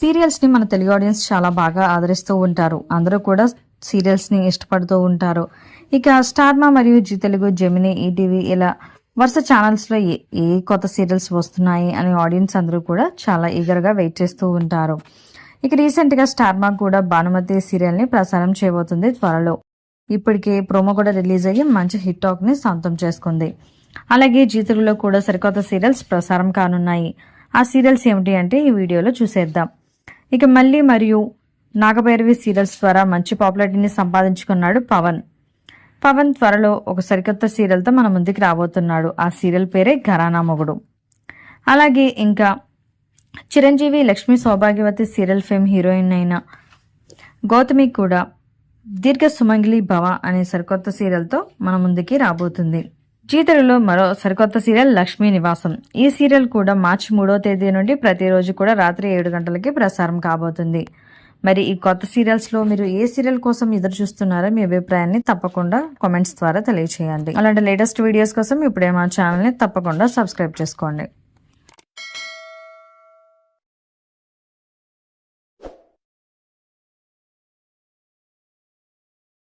సీరియల్స్ని మన తెలుగు ఆడియన్స్ చాలా బాగా ఆదరిస్తూ ఉంటారు. అందరూ కూడా సీరియల్స్ని ఇష్టపడుతూ ఉంటారు. ఇక స్టార్మా మరియు జీ తెలుగు జెమిని ఈటీవీ ఇలా వరుస ఛానల్స్లో ఏ ఏ కొత్త సీరియల్స్ వస్తున్నాయి అని ఆడియన్స్ అందరూ కూడా చాలా ఈగర్గా వెయిట్ చేస్తూ ఉంటారు. ఇక రీసెంట్గా స్టార్మా కూడా భానుమతి సీరియల్ని ప్రసారం చేయబోతుంది త్వరలో. ఇప్పటికే ప్రోమో కూడా రిలీజ్ అయ్యి మంచి హిట్ టాక్ని సొంతం చేసుకుంది. అలాగే జీ తెలుగులో కూడా సరికొత్త సీరియల్స్ ప్రసారం కానున్నాయి. ఆ సీరియల్స్ ఏమిటి అంటే ఈ వీడియోలో చూసేద్దాం. ఇక మళ్ళీ మరియు నాగభైరవి సీరియల్స్ ద్వారా మంచి పాపులారిటీని సంపాదించుకున్నాడు పవన్. పవన్ త్వరలో ఒక సరికొత్త సీరియల్తో మన ముందుకు రాబోతున్నాడు. ఆ సీరియల్ పేరే ఘరానా మొగుడు. అలాగే ఇంకా Chiranjeevi Lakshmi Sowbhagyavathi serial fame heroine అయిన గౌతమి కూడా దీర్ఘ సుమంగిలి భవ అనే సరికొత్త సీరియల్తో మన ముందుకి రాబోతుంది. చీతరులో మరో సరికొత్త సీరియల్ లక్ష్మీ నివాసం. ఈ సీరియల్ కూడా మార్చి మూడో తేదీ నుండి ప్రతిరోజు కూడా రాత్రి ఏడు గంటలకి ప్రసారం కాబోతుంది. మరి ఈ కొత్త సీరియల్స్లో మీరు ఏ సీరియల్ కోసం ఎదురు చూస్తున్నారో మీ అభిప్రాయాన్ని తప్పకుండా కామెంట్స్ ద్వారా తెలియచేయండి. అలాంటి లేటెస్ట్ వీడియోస్ కోసం ఇప్పుడే మా ఛానల్ని తప్పకుండా సబ్స్క్రైబ్ చేసుకోండి.